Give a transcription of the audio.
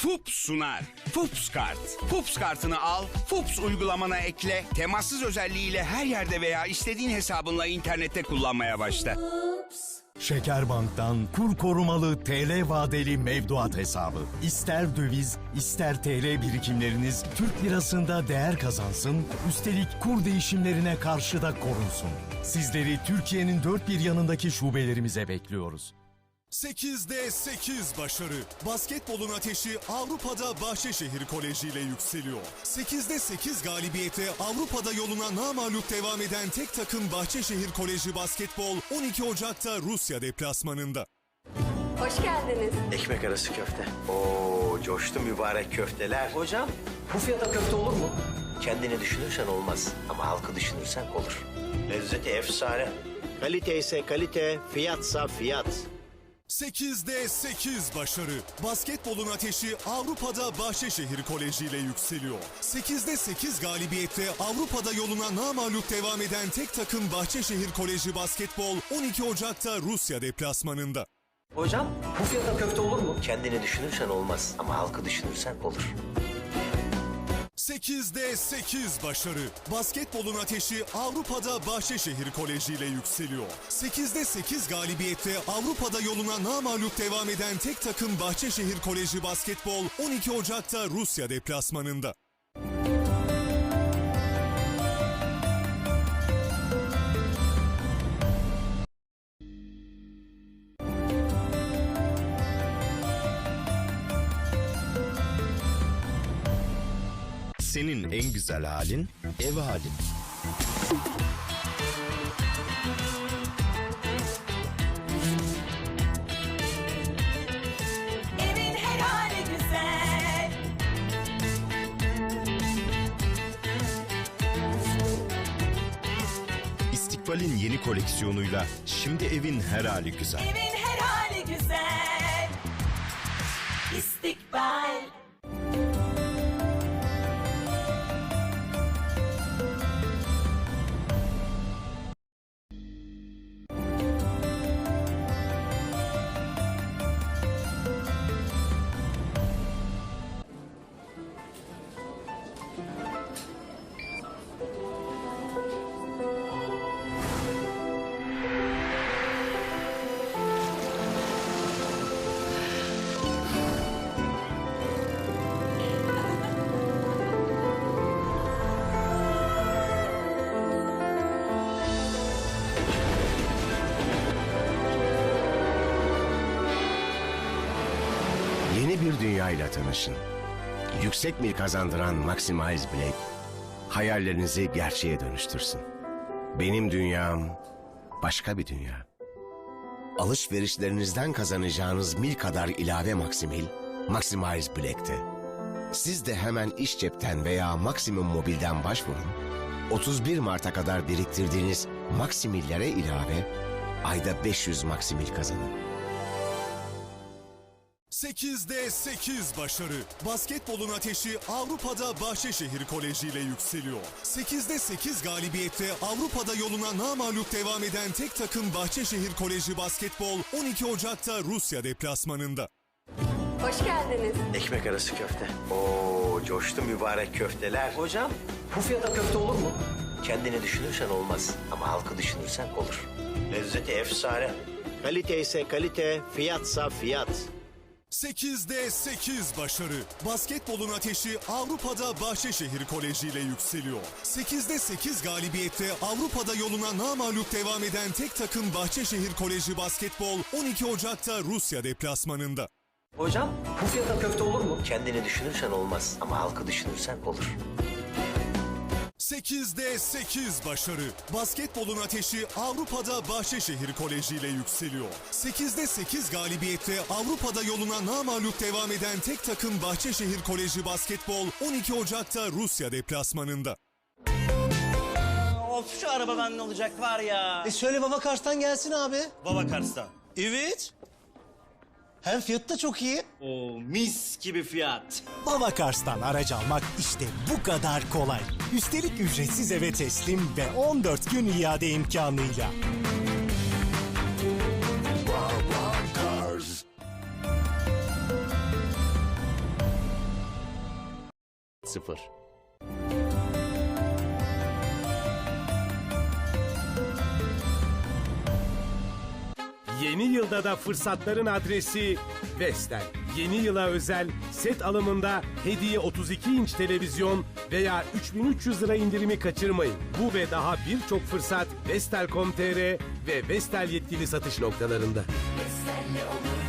FUPS sunar. FUPS kart. FUPS kartını al, FUPS uygulamana ekle, temassız özelliğiyle her yerde veya istediğin hesabınla internette kullanmaya başla. Şekerbank'tan kur korumalı TL vadeli mevduat hesabı. İster döviz, ister TL birikimleriniz Türk lirasında değer kazansın, üstelik kur değişimlerine karşı da korunsun. Sizleri Türkiye'nin dört bir yanındaki şubelerimize bekliyoruz. 8'de 8 başarı. Basketbolun ateşi Avrupa'da Bahçeşehir Koleji ile yükseliyor. 8'de 8 galibiyete Avrupa'da yoluna namalup devam eden tek takım Bahçeşehir Koleji basketbol 12 Ocak'ta Rusya deplasmanında. Hoş geldiniz. Ekmek arası köfte. Oo coştu mübarek köfteler. Hocam bu fiyata köfte olur mu? Kendini düşünürsen olmaz ama halkı düşünürsen olur. Lezzeti efsane. Kalite ise kalite, fiyatsa fiyat. 8'de 8 başarı. Basketbolun ateşi Avrupa'da Bahçeşehir Koleji ile yükseliyor. 8'de 8 galibiyette Avrupa'da yoluna namalup devam eden tek takım Bahçeşehir Koleji basketbol 12 Ocak'ta Rusya deplasmanında. Hocam bu fiyata köfte olur mu? Kendini düşünürsen olmaz ama halkı düşünürsen olur. 8'de 8 başarı. Basketbolun ateşi Avrupa'da Bahçeşehir Koleji ile yükseliyor. 8'de 8 galibiyette Avrupa'da yoluna namalup devam eden tek takım Bahçeşehir Koleji basketbol 12 Ocak'ta Rusya deplasmanında. Senin en güzel halin ev halin. Evin her hali güzel. İstikbal'in yeni koleksiyonuyla şimdi evin her hali güzel. Evin her hali güzel. İstikbal. Bir dünyayla tanışın. Yüksek mil kazandıran Maximize Black, hayallerinizi gerçeğe dönüştürsün. Benim dünyam başka bir dünya. Alışverişlerinizden kazanacağınız mil kadar ilave Maximil, Maximize Black'te. Siz de hemen iş cepten veya Maximum Mobil'den başvurun. 31 Mart'a kadar biriktirdiğiniz Maximillere ilave ayda 500 Maximil kazanın. 8'de 8 başarı. Basketbolun ateşi Avrupa'da Bahçeşehir Koleji ile yükseliyor. 8'de 8 galibiyette Avrupa'da yoluna namalup devam eden tek takım Bahçeşehir Koleji basketbol 12 Ocak'ta Rusya deplasmanında. Hoş geldiniz. Ekmek arası köfte. Oo coştu mübarek köfteler. Hocam bu fiyata köfte olur mu? Kendini düşünürsen olmaz ama halkı düşünürsen olur. Lezzeti efsane. Kalite ise kalite, fiyatsa fiyat. 8'de 8 başarı. Basketbolun ateşi Avrupa'da Bahçeşehir Koleji ile yükseliyor. 8'de 8 galibiyette Avrupa'da yoluna namalup devam eden tek takım Bahçeşehir Koleji basketbol 12 Ocak'ta Rusya deplasmanında. Hocam bu fiyata köfte olur mu? Kendini düşünürsen olmaz ama halkı düşünürsen olur. 8'de 8 başarı. Basketbolun ateşi Avrupa'da Bahçeşehir Koleji ile yükseliyor. 8'de 8 galibiyette Avrupa'da yoluna namalup devam eden tek takım Bahçeşehir Koleji basketbol 12 Ocak'ta Rusya deplasmanında. Of şu araba bende olacak var ya. E söyle Baba Kars'tan gelsin abi. Baba Kars'ta. Evet. Hem fiyatı da çok iyi. Oo mis gibi fiyat. Baba Kars'tan araç almak işte bu kadar kolay. Üstelik ücretsiz eve teslim ve 14 gün iade imkanıyla. sıfır. Yeni yılda da fırsatların adresi Vestel. Yeni yıla özel set alımında hediye 32 inç televizyon veya 3300 lira indirimi kaçırmayın. Bu ve daha birçok fırsat Vestel.com.tr ve Vestel yetkili satış noktalarında. Vestel'le olur